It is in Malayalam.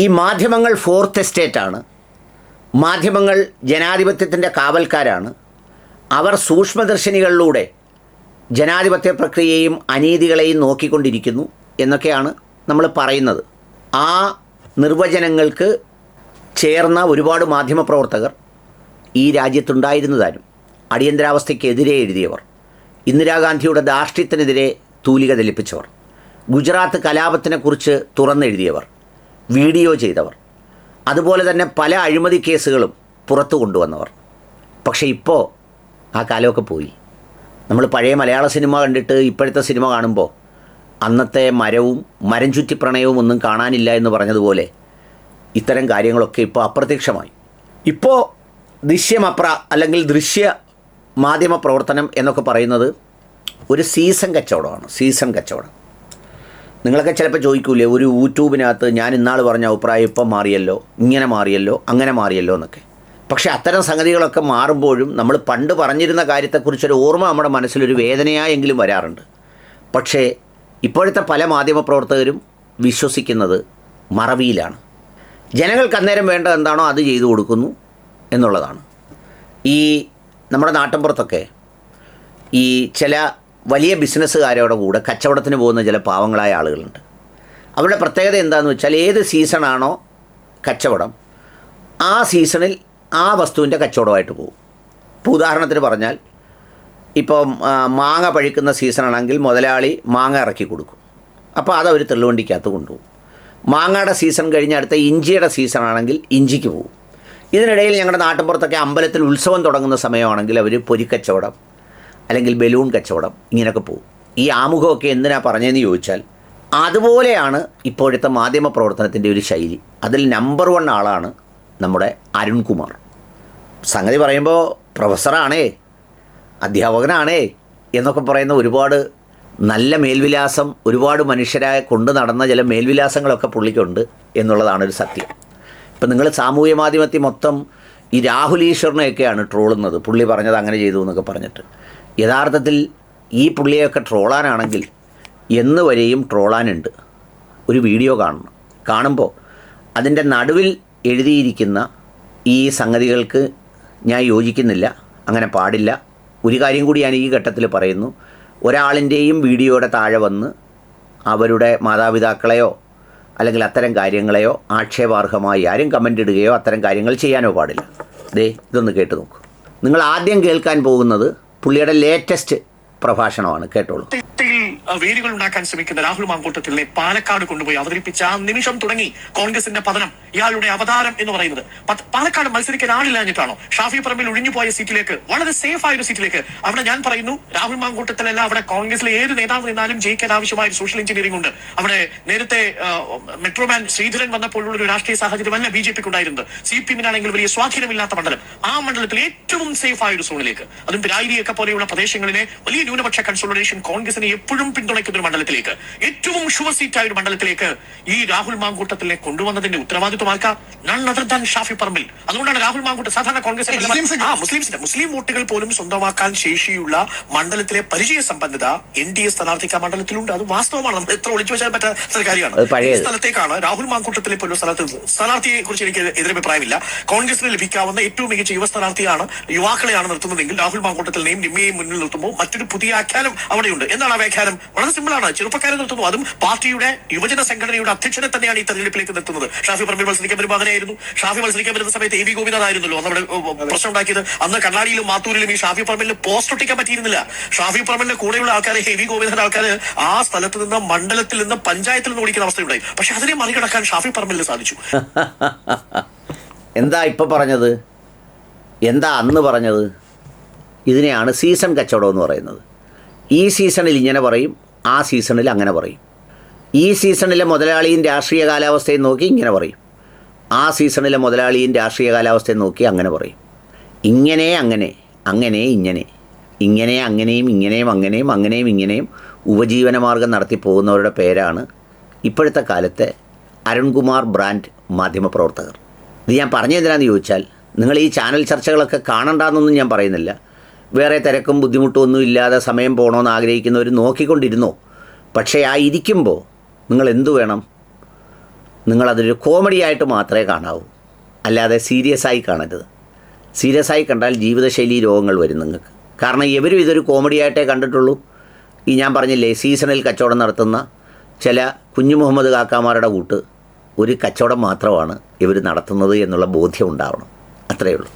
ഈ മാധ്യമങ്ങൾ ഫോർത്ത് എസ്റ്റേറ്റാണ് മാധ്യമങ്ങൾ ജനാധിപത്യത്തിന്റെ കാവൽക്കാരാണ്. അവർ സൂക്ഷ്മദർശിനികളിലൂടെ ജനാധിപത്യ പ്രക്രിയയും അനീതികളെയും നോക്കിക്കൊണ്ടിരിക്കുന്നു എന്നൊക്കെയാണ് നമ്മൾ പറയുന്നത്. ആ നിർവചനങ്ങൾക്ക് ചേർന്ന ഒരുപാട് മാധ്യമപ്രവർത്തകർ ഈ രാജ്യത്തുണ്ടായിരുന്നതാനും അടിയന്തരാവസ്ഥയ്ക്കെതിരെ എഴുതിയവർ ഇന്ദിരാഗാന്ധിയുടെ ധാർഷ്ട്യത്തിനെതിരെ തൂലിക തെളിപ്പിച്ചവർ ഗുജറാത്ത് കലാപത്തിനെക്കുറിച്ച് തുറന്നെഴുതിയവർ വീഡിയോ ചെയ്തവർ. അതുപോലെ തന്നെ പല അഴിമതി കേസുകളും പുറത്തു കൊണ്ടുവന്നവർ. പക്ഷേ ഇപ്പോൾ ആ കാലമൊക്കെ പോയി. നമ്മൾ പഴയ മലയാള സിനിമ കണ്ടിട്ട് ഇപ്പോഴത്തെ സിനിമ കാണുമ്പോൾ അന്നത്തെ മരവും മരം ചുറ്റി പ്രണയവും ഒന്നും കാണാനില്ല എന്ന് പറഞ്ഞതുപോലെ ഇത്തരം കാര്യങ്ങളൊക്കെ ഇപ്പോൾ അപ്രത്യക്ഷമായി. ഇപ്പോൾ ദൃശ്യമപ്ര അല്ലെങ്കിൽ ദൃശ്യ മാധ്യമ പ്രവർത്തനം എന്നൊക്കെ പറയുന്നത് ഒരു സീസൺ കച്ചവടമാണ് സീസൺ കച്ചവടം. നിങ്ങളൊക്കെ ചിലപ്പോൾ ചോദിക്കൂലേ ഒരു യൂട്യൂബിനകത്ത് ഞാൻ ഇന്നാൾ പറഞ്ഞ അഭിപ്രായം ഇപ്പം മാറിയല്ലോ ഇങ്ങനെ മാറിയല്ലോ അങ്ങനെ മാറിയല്ലോ എന്നൊക്കെ. പക്ഷേ അത്തരം സംഗതികളൊക്കെ മാറുമ്പോഴും നമ്മൾ പണ്ട് പറഞ്ഞിരുന്ന കാര്യത്തെക്കുറിച്ചൊരു ഓർമ്മ നമ്മുടെ മനസ്സിലൊരു വേദനയായെങ്കിലും വരാറുണ്ട്. പക്ഷേ ഇപ്പോഴത്തെ പല മാധ്യമപ്രവർത്തകരും വിശ്വസിക്കുന്നത് മറവിയിലാണ്. ജനങ്ങൾക്ക് അന്നേരം വേണ്ടത് എന്താണോ അത് ചെയ്തു കൊടുക്കുന്നു എന്നുള്ളതാണ്. ഈ നമ്മുടെ നാട്ടിൻപുറത്തൊക്കെ ഈ ചില വലിയ ബിസിനസ്സുകാരുടെ കൂടെ കച്ചവടത്തിന് പോകുന്ന ചില പാവങ്ങളായ ആളുകളുണ്ട്. അവരുടെ പ്രത്യേകത എന്താണെന്ന് വെച്ചാൽ ഏത് സീസണാണോ കച്ചവടം ആ സീസണിൽ ആ വസ്തുവിന്റെ കച്ചവടമായിട്ട് പോകും. ഇപ്പോൾ ഉദാഹരണത്തിന് പറഞ്ഞാൽ ഇപ്പോൾ മാങ്ങ പഴുക്കുന്ന സീസണാണെങ്കിൽ മുതലാളി മാങ്ങ ഇറക്കി കൊടുക്കും. അപ്പോൾ അതവർ തെള്ളുവണ്ടിക്കകത്ത് കൊണ്ടുപോകും. മാങ്ങയുടെ സീസൺ കഴിഞ്ഞ് അടുത്ത ഇഞ്ചിയുടെ സീസൺ ആണെങ്കിൽ ഇഞ്ചിക്ക് പോകും. ഇതിനിടയിൽ ഞങ്ങളുടെ നാട്ടിൻപുറത്തൊക്കെ അമ്പലത്തിൽ ഉത്സവം തുടങ്ങുന്ന സമയമാണെങ്കിൽ അവർ പൊരിക്കച്ചവടം അല്ലെങ്കിൽ ബലൂൺ കച്ചവടം ഇങ്ങനെയൊക്കെ പോകും. ഈ ആമുഖമൊക്കെ എന്തിനാ പറഞ്ഞതെന്ന് ചോദിച്ചാൽ അതുപോലെയാണ് ഇപ്പോഴത്തെ മാധ്യമ പ്രവർത്തനത്തിന്റെ ഒരു ശൈലി. അതിൽ നമ്പർ വൺ ആളാണ് നമ്മുടെ അരുൺകുമാർ സംഗതി പറയുമ്പോൾ പ്രൊഫസറാണേ അധ്യാപകനാണേ എന്നൊക്കെ പറയുന്ന ഒരുപാട് നല്ല മേൽവിലാസം ഒരുപാട് മനുഷ്യരായ കൊണ്ട് നടന്ന ചില മേൽവിലാസങ്ങളൊക്കെ പുള്ളിക്കുണ്ട് എന്നുള്ളതാണ് ഒരു സത്യം. ഇപ്പം നിങ്ങൾ സാമൂഹ്യ മാധ്യമത്തിൽ മൊത്തം ഈ രാഹുൽ ഈശ്വറിനെയൊക്കെയാണ് ട്രോളുന്നത്. പുള്ളി പറഞ്ഞത് അങ്ങനെ ചെയ്തു എന്നൊക്കെ പറഞ്ഞിട്ട്. യഥാർത്ഥത്തിൽ ഈ പുള്ളിയൊക്കെ ട്രോളാനാണെങ്കിൽ എന്ന് വരെയും ട്രോളാനുണ്ട്. ഒരു വീഡിയോ കാണണം. കാണുമ്പോൾ അതിന്റെ നടുവിൽ എഴുതിയിരിക്കുന്ന ഈ സംഗതികൾക്ക് ഞാൻ യോജിക്കുന്നില്ല അങ്ങനെ പാടില്ല. ഒരു കാര്യം കൂടി ഞാൻ ഈ ഘട്ടത്തിൽ പറയുന്നു. ഒരാളിന്റെയും വീഡിയോയുടെ താഴെ വന്ന് അവരുടെ മാതാപിതാക്കളെയോ അല്ലെങ്കിൽ അത്തരം കാര്യങ്ങളെയോ ആക്ഷേപാർഹമായി ആരും കമന്റ് ഇടുകയോ അത്തരം കാര്യങ്ങൾ ചെയ്യാനോ പാടില്ല. ദേ ഇതൊന്ന് കേട്ട് നോക്കൂ. നിങ്ങൾ ആദ്യം കേൾക്കാൻ പോകുന്നത് പുള്ളിയുടെ ലേറ്റസ്റ്റ് പ്രഭാഷണമാണ് കേട്ടോളൂ. വേരുകൾ ഉണ്ടാക്കാൻ ശ്രമിക്കുന്ന രാഹുൽ മാങ്കൂട്ടത്തിലെ പാലക്കാട് കൊണ്ടുപോയി അവതരിപ്പിച്ച ആ നിമിഷം തുടങ്ങി കോൺഗ്രസിന്റെ പതനം ഇയാളുടെ അവതാരം എന്ന് പറയുന്നത്. പാലക്കാട് മത്സരിക്കാൻ ആളില്ലാഞ്ഞിട്ടാണോ? ഷാഫി പറമ്പിൽ ഒഴിഞ്ഞുപോയ സീറ്റിലേക്ക് വളരെ സേഫ് ആയ ഒരു സീറ്റിലേക്ക്. അവിടെ ഞാൻ പറയുന്നു രാഹുൽ മാങ്കൂട്ടത്തിലല്ല അവിടെ കോൺഗ്രസിലെ ഏത് നേതാവ് നിന്നാലും ജയിക്കാൻ ആവശ്യമായ സോഷ്യൽ എഞ്ചിനീയറിംഗ് ഉണ്ട്. അവിടെ നേരത്തെ മെട്രോമാൻ ശ്രീധരൻ വന്നപ്പോഴുള്ള ഒരു രാഷ്ട്രീയ സാഹചര്യമല്ല ബി ജെ പിക്ക് ഉണ്ടായിരുന്നത് സി പി എമ്മിനാണെങ്കിൽ വലിയ സ്വാധീനമില്ലാത്ത മണ്ഡലം. ആ മണ്ഡലത്തിൽ ഏറ്റവും സേഫ് ആയ ഒരു സോണിലേക്ക് അതും പിരായിരിയൊക്കെ പോലെയുള്ള പ്രദേശങ്ങളിലെ വലിയ ന്യൂനപക്ഷ കൺസോളിഡേഷൻ കോൺഗ്രസിനെ എപ്പോഴും പിന്തുണയ്ക്കുന്ന ഒരു മണ്ഡലത്തിലേക്ക് ഏറ്റവും ഷുവർ സീറ്റായ ഒരു മണ്ഡലത്തിലേക്ക് ഈ രാഹുൽ മാങ്കൂട്ടത്തിലെ കൊണ്ടുവന്നതിന്റെ ഉത്തരവാദിത്വം ആർക്കാ? None other than Shafi Parambil. അതുകൊണ്ടാണ് രാഹുൽ മാങ്കൂട്ടം സാധാരണ കോൺഗ്രസ്. ആ മുസ്ലിംസിന്റെ മുസ്ലിം വോട്ടുകൾ പോലും സ്വന്തമാക്കാൻ ശേഷിയുള്ള മണ്ഡലത്തിലെ പരിചയ സമ്പന്നത എൻ ഡി എ സ്ഥാനാർത്ഥിക്ക് ആ മണ്ഡലത്തിലുണ്ട്. അത് വാസ്തവമാണ്. നമ്മൾ എത്ര ഒളിച്ചു വെച്ചാൽ പറ്റാത്ത അത് കാര്യമാണ് സ്ഥലത്തേക്കാണ് രാഹുൽ മാങ്കൂട്ടത്തിലെ പോലുള്ള സ്ഥലത്ത് സ്ഥാനാർത്ഥിയെ കുറിച്ച് എനിക്ക് എതിരഭിപ്രായമില്ല. കോൺഗ്രസിന് ലഭിക്കാവുന്ന ഏറ്റവും മികച്ച യുവ സ്ഥാനാർത്ഥിയാണ് യുവാക്കളെയാണ് നിർത്തുന്നതെങ്കിൽ രാഹുൽ മാങ്കൂട്ടത്തിനെയും നിമ്മയെയും മുന്നിൽ നിർത്തുമ്പോൾ മറ്റൊരു പുതിയ ആഖ്യാനം അവിടെയുണ്ട്. എന്താണ് ആ വ്യാഖ്യാനം? വളരെ സിമ്പിളാണ് ചെറുപ്പക്കാരെ നിർത്തുന്നു. അതും പാർട്ടിയുടെ യുവജന സംഘടനയുടെ അധ്യക്ഷനെ തന്നെയാണ് ഈ തെരഞ്ഞെടുപ്പിലേക്ക് നിർത്തുന്നത്. ഷാഫി പറമ്പിൽ മത്സരിക്കാൻ വരുമ്പോൾ അങ്ങനെയായിരുന്നു. ഷാഫി മത്സരിക്കാൻ വരുന്ന സമയത്ത് എ വി ഗോപിനാഥ് ആയിരുന്നല്ലോ. ഉം, പ്രശ്നം ഉണ്ടാക്കിയത്. അന്ന് കണ്ണാടിയിലും മാത്തൂരിലും ഈ ഷാഫി പറമ്പിൽ പോസ്റ്റ് ഒട്ടിക്കാൻ പറ്റിയിരുന്നില്ല. ഷാഫി പറമ്പിന്റെ കൂടെയുള്ള ആൾക്കാരെ എ വി ഗോപിനാഥ് ആൾക്കാർ ആ സ്ഥലത്ത് നിന്ന് മണ്ഡലത്തിൽ നിന്ന് പഞ്ചായത്തിൽ നിന്ന് ഓടിക്കുന്ന അവസ്ഥയുണ്ടായി. പക്ഷെ അതിനെ മറികടക്കാൻ ഷാഫി പറമ്പിൽ സാധിച്ചു. എന്താ ഇപ്പൊ പറഞ്ഞത്? എന്താ അന്ന് പറഞ്ഞത്? ഇതിനെയാണ് സീസൺ കച്ചവടം എന്ന് പറയുന്നത്. ഈ സീസണിൽ ഇങ്ങനെ പറയും ആ സീസണിൽ അങ്ങനെ പറയും. ഈ സീസണിലെ മുതലാളിയും രാഷ്ട്രീയ കാലാവസ്ഥയും നോക്കി ഇങ്ങനെ പറയും. ആ സീസണിലെ മുതലാളിയും രാഷ്ട്രീയ കാലാവസ്ഥയും നോക്കി അങ്ങനെ പറയും. ഇങ്ങനെ അങ്ങനെ അങ്ങനെ ഇങ്ങനെ. ഇങ്ങനെ അങ്ങനെയും ഇങ്ങനെയും അങ്ങനെയും അങ്ങനെയും ഇങ്ങനെയും ഉപജീവനമാർഗം നടത്തി പോകുന്നവരുടെ പേരാണ് ഇപ്പോഴത്തെ കാലത്തെ അരുൺകുമാർ ബ്രാൻഡ് മാധ്യമപ്രവർത്തകർ. ഇത് ഞാൻ പറഞ്ഞതെന്തിനാന്ന് ചോദിച്ചാൽ നിങ്ങൾ ഈ ചാനൽ ചർച്ചകളൊക്കെ കാണണ്ടെന്നൊന്നും ഞാൻ പറയുന്നില്ല. വേറെ തിരക്കും ബുദ്ധിമുട്ടും ഒന്നും ഇല്ലാതെ സമയം പോകണമെന്ന് ആഗ്രഹിക്കുന്നവർ നോക്കിക്കൊണ്ടിരുന്നോ. പക്ഷേ ആ ഇരിക്കുമ്പോൾ നിങ്ങൾ എന്തു വേണം? നിങ്ങളതൊരു കോമഡി ആയിട്ട് മാത്രമേ കാണാവൂ. അല്ലാതെ സീരിയസ് ആയി കാണരുത്. സീരിയസ് ആയി കണ്ടാൽ ജീവിതശൈലി രോഗങ്ങൾ വരും നിങ്ങൾക്ക്. കാരണം ഇവരും ഇതൊരു കോമഡി ആയിട്ടേ കണ്ടിട്ടുള്ളൂ. ഈ ഞാൻ പറഞ്ഞില്ലേ സീസണിൽ കച്ചവടം നടത്തുന്ന ചില കുഞ്ഞു മുഹമ്മദ് കാക്കാമാരുടെ കൂട്ട് ഒരു കച്ചവടം മാത്രമാണ് ഇവർ നടത്തുന്നത് എന്നുള്ള ബോധ്യം ഉണ്ടാവണം. അത്രയേ ഉള്ളൂ.